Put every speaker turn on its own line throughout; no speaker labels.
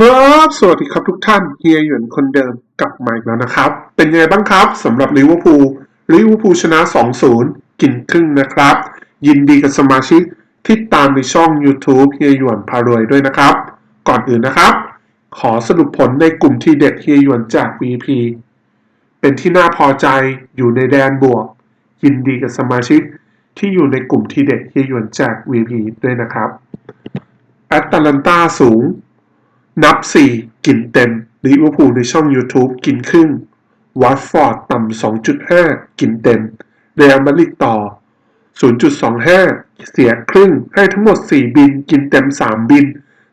ครับ สวัสดีครับทุกท่านเฮียหยวนคนเดิมกลับมาอีกแล้วนะครับ เป็นไงบ้างครับสำหรับลิเวอร์พูลลิเวอร์พูลชนะ 2-0 กินครึ่งนะครับ ยินดีกับสมาชิกที่ตามในช่อง YouTube เฮียหยวนพารวยด้วยนะครับ ก่อนอื่นนะครับ ขอสรุปผลในกลุ่มที่เด็ดเฮียหยวนจาก VP เป็นที่น่าพอใจอยู่ในแดนบวก ยินดีกับสมาชิกที่อยู่ในกลุ่มที่เด็ดเฮียหยวนจาก VP ด้วยนะครับแอตแลนตาสูง นับ 4 กินเต็มลิเวอร์พูลในช่อง YouTube กินครึ่งวัตฟอร์ดต่ำ 2.5 กินเต็มเรอัลมาดริดต่อ 0.25 เสียครึ่งให้ทั้งหมด 4 บิน กินเต็ม 3 บิน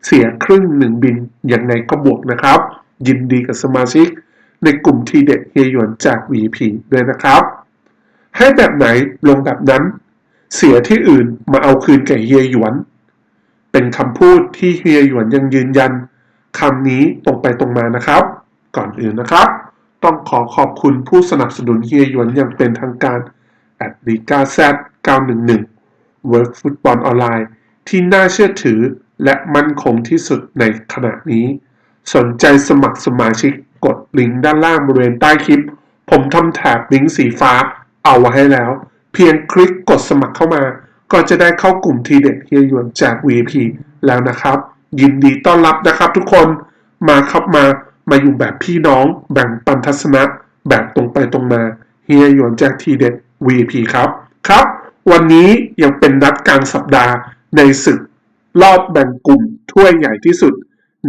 เสียครึ่ง 1 บิน ยังไงก็บวกนะครับ ยินดีกับสมาชิก ในกลุ่มทีเด็ดเฮียหยวนจาก VP ด้วยนะครับ ให้แบบไหนลงแบบนั้น เสียที่อื่นมาเอาคืนแก่เฮียหยวน เป็นคำพูดที่เฮียหยวนยังยืนยัน คำนี้ตรงไปตรงมานะครับ ก่อนอื่นนะครับ ต้องขอขอบคุณผู้สนับสนุนเฮียหยวนอย่างเป็นทางการ a d l i g a Z 911 Work Football Online ที่น่าเชื่อถือและมั่นคงที่สุดในขณะนี้ สนใจสมัครสมาชิกกดลิงก์ด้านล่างบริเวณใต้คลิป ผมทำแถบลิงก์สีฟ้าเอาไว้ให้แล้ว เพียงคลิกกดสมัครเข้ามา ก็จะได้เข้ากลุ่มทีเด็ดเฮียหยวนจาก VP แล้วนะครับ ยินดีต้อนรับนะครับทุกคนมาครับมามาอยู่แบบพี่น้องแบ่งปันทัศนะ แบบตรงไปตรงมาเฮียหยวนแจากทีเด็ด VP ครับครับ วันนี้ยังเป็นนัดกลางสัปดาห์ในศึกรอบแบ่งกลุ่มถ้วยใหญ่ที่สุด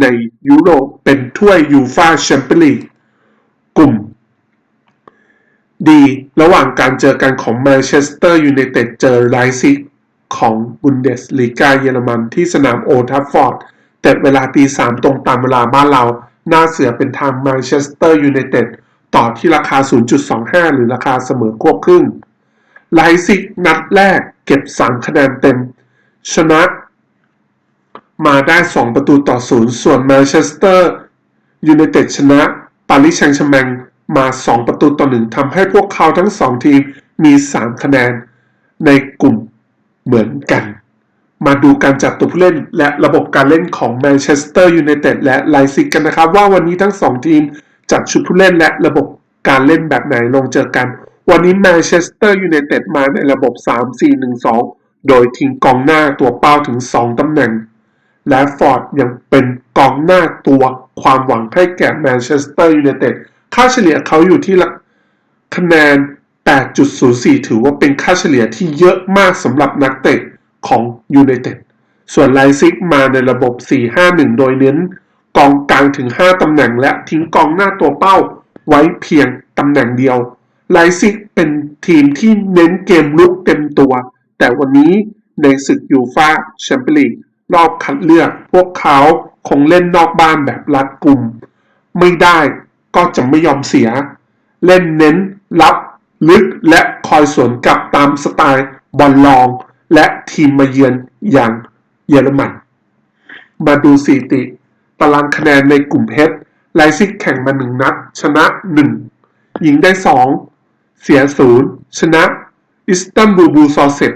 ในยุโรปเป็นถ้วยยูฟาแชมเปี้ยนลีกกลุ่ม ดีระหว่างการเจอกันของแมนเชสเตอร์ยูไนเต็ดเจอไลซิกของบุนเดสลีกาเยอรมันที่สนามโอทัฟฟอร์ด แต่เวลาตีสามตรงตามเวลาบ้านเรา หน้าเสือเป็นทางแมนเชสเตอร์ยูไนเต็ดต่อที่ราคา 0.25 หรือราคาเสมอควบครึ่งไลซิกนัดแรกเก็บ 3 คะแนนเต็ม ชนะ มาได้ 2 ประตูต่อ 0 ส่วนแมนเชสเตอร์ยูไนเต็ดชนะปารีสแซงต์แชมงมา 2 ประตูต่อ 1ทำให้พวกเขาทั้ง 2 ทีมมี 3 คะแนนในกลุ่มเหมือนกัน มาดูการจัดตัวผู้เล่น และระบบการเล่นของแมนเชสเตอร์ยูไนเต็ดและไลซิกกันนะครับ ว่าวันนี้ทั้ง 2 ทีมจัดชุดผู้เล่นและระบบการเล่นแบบไหนลงเจอกัน วันนี้แมนเชสเตอร์ยูไนเต็ดมาในระบบ 3-4-1-2 โดยทิ้งกองหน้าตัวเป้าถึง 2 ตำแหน่ง และฟอร์ดยังเป็นกองหน้าตัวความหวังให้แก่แมนเชสเตอร์ยูไนเต็ดค่าเฉลี่ยเขาอยู่ที่ละคะแนน 8.04 ถือว่าเป็นค่าเฉลี่ยที่เยอะมากสำหรับนักเตะ ของยูไนเต็ด ส่วนไลซิกมาในระบบ 4-5-1 โดยเน้นกองกลางถึง 5 ตำแหน่งและทิ้งกองหน้าตัวเป้าไว้เพียงตำแหน่งเดียว ไลซิกเป็นทีมที่เน้นเกมลุกเต็มตัว แต่วันนี้ในศึกยูฟาแชมเปี้ยนลีกรอบคัดเลือก พวกเขาคงเล่นนอกบ้านแบบรัดกลุ่ม ไม่ได้ก็จะไม่ยอมเสีย เล่นเน้นรับลึกและคอยสวนกลับตามสไตล์บอลลอง และทีมมาเยือนอย่างเยอรมัน มาดูสถิติ ตารางคะแนนในกลุ่มเพชรไลซิกแข่งมาหนึ่งนัด ชนะ1ยิงได้2เสีย0ชนะอิสตันบูลบูซอเซต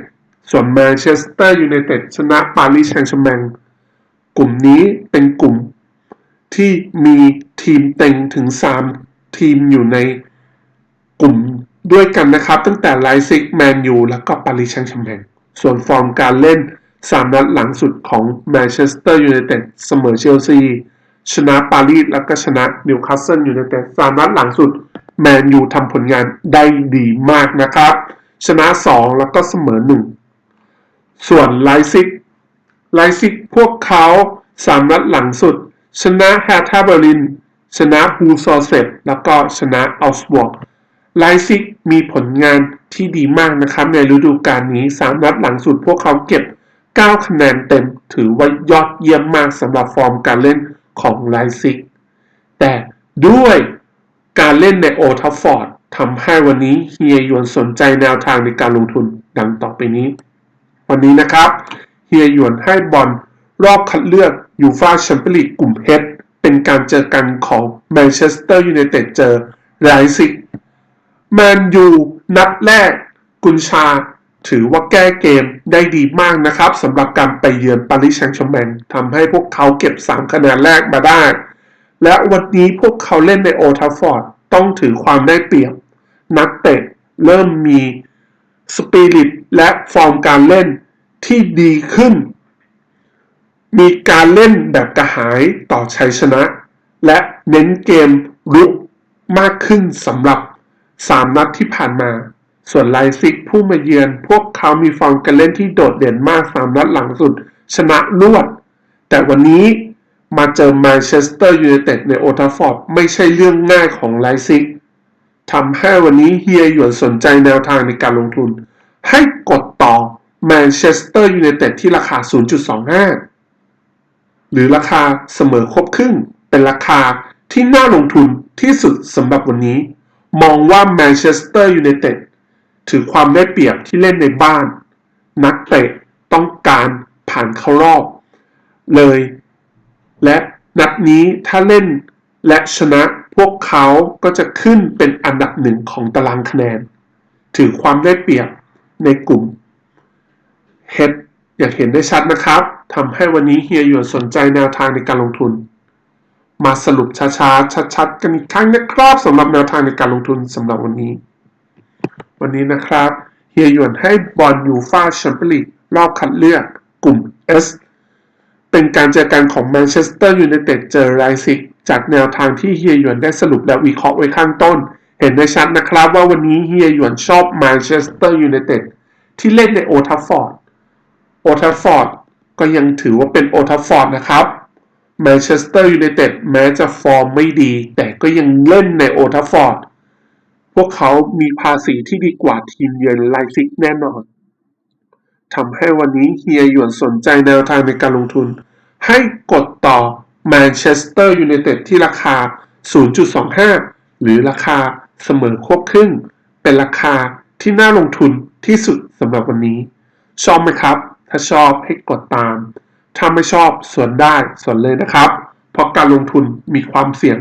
ส่วนแมนเชสเตอร์ยูไนเต็ดชนะปารีสแซงต์แชร์แมงกลุ่มนี้เป็นกลุ่มที่มีทีมเต็งถึง 3 ทีมอยู่ในกลุ่มด้วยกันนะครับ ตั้งแต่ไลซิกแมนยูแล้วก็ปารีสแซงต์แชร์แมง ส่วนฟอร์มการเล่น 3 นัดหลังสุดของแมนเชสเตอร์ยูไนเต็ดเสมอเชลซีชนะปารีสแล้วก็ชนะนิวคาสเซิลยูไนเต็ดสามนัดหลังสุด แมนยูทำผลงานได้ดีมากนะครับ ชนะ 2 แล้วก็เสมอ 1 ส่วนไลซิกไลซิกพวกเขาสามนัดหลังสุด ชนะแฮร์ทาเบอร์ลิน ชนะฮูซอเซตแล้วก็ชนะอัลสบวก ไลซิกมีผลงานที่ดีมากนะครับ ในฤดูกาลนี้สามนัดหลังสุดพวกเขาเก็บ 9 คะแนนเต็ม ถือว่ายอดเยี่ยมมากสำหรับฟอร์มการเล่นของไลซิก แต่ด้วยการเล่นในโอทัฟฟอร์ดทำให้วันนี้เฮียหยวนสนใจแนวทางในการลงทุนดังต่อไปนี้ วันนี้นะครับเฮียหยวนให้บอลรอบคัดเลือกยูฟาแชมเปี้ยนลีกกลุ่มเฮดเป็นการเจอกันของแมนเชสเตอร์ยูไนเต็ดเจอไลซิก แมนยูนัดแรก กุนชา ถือว่าแก้เกมได้ดีมากนะครับสำหรับการไปเยือนปารีสแซงต์แชร์แมงทำให้พวกเขาเก็บ 3 คะแนนแรกมาได้ และวันนี้พวกเขาเล่นในโอทัฟฟอร์ดต้องถือความได้เปรียบ นักเตะเริ่มมีสปิริตและฟอร์มการเล่นที่ดีขึ้น มีการเล่นแบบกระหายต่อชัยชนะ และเน้นเกมรุกมากขึ้นสำหรับ 3นัดที่ผ่านมา ส่วนไลซิกผู้มาเยือน พวกเขามีฟอร์มการเล่นที่โดดเด่นมาก3นัดหลังสุด ชนะรวด แต่วันนี้มาเจอแมนเชสเตอร์ยูไนเต็ดในโอทาฟอร์ดไม่ใช่เรื่องง่ายของไลซิกทำให้วันนี้เฮียหยวนสนใจแนวทางในการลงทุน ให้กดต่อแมนเชสเตอร์ยูไนเต็ดที่ราคา 0.25 หรือราคาเสมอครบครึ่ง เป็นราคาที่น่าลงทุนที่สุดสำหรับวันนี้ มองว่าแมนเชสเตอร์ยูไนเต็ดถือความได้เปรียบที่เล่นในบ้าน นักเตะต้องการผ่านเข้ารอบ เลย และนัดนี้ถ้าเล่นและชนะพวกเขาก็จะขึ้นเป็นอันดับหนึ่งของตารางคะแนน ถือความได้เปรียบในกลุ่มเฮดอยากเห็นได้ชัดนะครับทำให้วันนี้เฮียหยวนสนใจแนวทางในการลงทุน มาสรุปช้าๆ ชัดๆ กันอีกครั้งนะครับสำหรับแนวทางในการลงทุนสำหรับวันนี้ วันนี้นะครับเฮียหยวนให้บอลยูฟาแชมเปี้ยนลีกรอบคัดเลือกกลุ่ม S เป็นการเจอกันของแมนเชสเตอร์ยูไนเต็ดเจอไรซิกจากแนวทางที่เฮียหยวนได้สรุปและวิเคราะห์ไว้ข้างต้น เห็นได้ชัดนะครับว่าวันนี้เฮียหยวนชอบแมนเชสเตอร์ยูไนเต็ดที่เล่นในโอทัฟฟอร์ดโอทัฟฟอร์ดก็ยังถือว่าเป็นโอทัฟฟอร์ดนะครับ แมนเชสเตอร์ยูไนเต็ดแม้จะฟอร์มไม่ดี แต่ก็ยังเล่นในโอทัฟฟอร์ด พวกเขามีภาษีที่ดีกว่าทีมเยือนไลซิกแน่นอนทำให้วันนี้เฮียหยวนสนใจแนวทางในการลงทุน ให้กดต่อแมนเชสเตอร์ยูไนเต็ดที่ราคา 0.25 หรือราคาเสมอควบครึ่ง เป็นราคาที่น่าลงทุนที่สุดสำหรับวันนี้ ชอบไหมครับ ถ้าชอบให้กดตาม ถ้าไม่ชอบส่วนได้ส่วนเลยนะครับ เพราะการลงทุนมีความเสี่ยง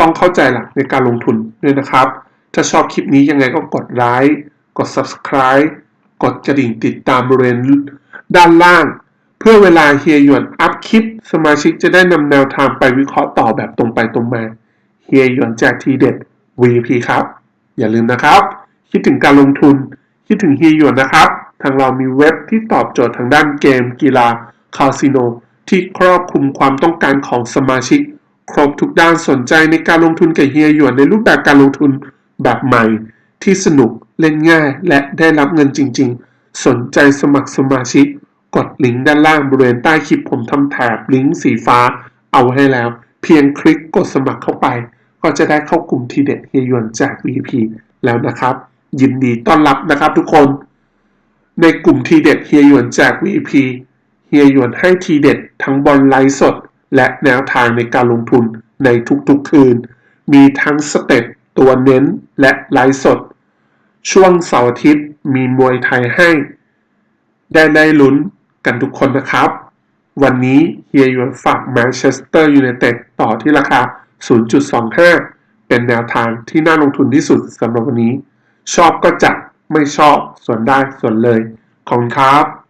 ต้องเข้าใจหลักในการลงทุนด้วยนะครับ ถ้าชอบคลิปนี้ยังไงก็กดไลค์กด subscribe กดกระดิ่งติดตามบริเวณด้านล่าง เพื่อเวลาเฮียหยวนอัพคลิป สมาชิกจะได้นำแนวทางไปวิเคราะห์ต่อแบบตรงไปตรงมาเฮียหยวนแจกทีเด็ด VP ครับ อย่าลืมนะครับ คิดถึงการลงทุน คิดถึงเฮียหยวนนะครับ ทางเรามีเว็บที่ตอบโจทย์ทางด้านเกมกีฬา คาสิโน ที่ครอบคลุมความต้องการของสมาชิก ครบทุกด้านสนใจในการลงทุนกับเฮียหยวนในรูปแบบการลงทุนแบบใหม่ ที่สนุกเล่นง่ายและได้รับเงินจริง ๆ สนใจสมัครสมาชิก กดลิงก์ด้านล่างบริเวณใต้คลิปผมทำแถบลิงก์สีฟ้า เอาให้แล้ว เพียงคลิกกดสมัครเข้าไป ก็จะได้เข้ากลุ่มทีเด็ดเฮียหยวนจาก VP แล้วนะครับ ยินดีต้อนรับนะครับทุกคนในกลุ่มทีเด็ดเฮียหยวนจาก VP เฮียหยวนให้ทีเด็ดทั้งบอลไลฟ์สด และแนวทางในการลงทุนในทุกๆคืน มีทั้งสเต็ปตัวเน้นและไลฟ์สด ช่วงเสาร์อาทิตย์มีมวยไทยให้ ได้ได้ลุ้นกันทุกคนนะครับ วันนี้เฮียหยวนฝากแมนเชสเตอร์ยูไนเต็ดต่อที่ราคา 0.25 เป็นแนวทางที่น่าลงทุนที่สุดสำหรับวันนี้ ชอบก็จัดไม่ชอบส่วนได้ส่วนเลย ขอบคุณครับ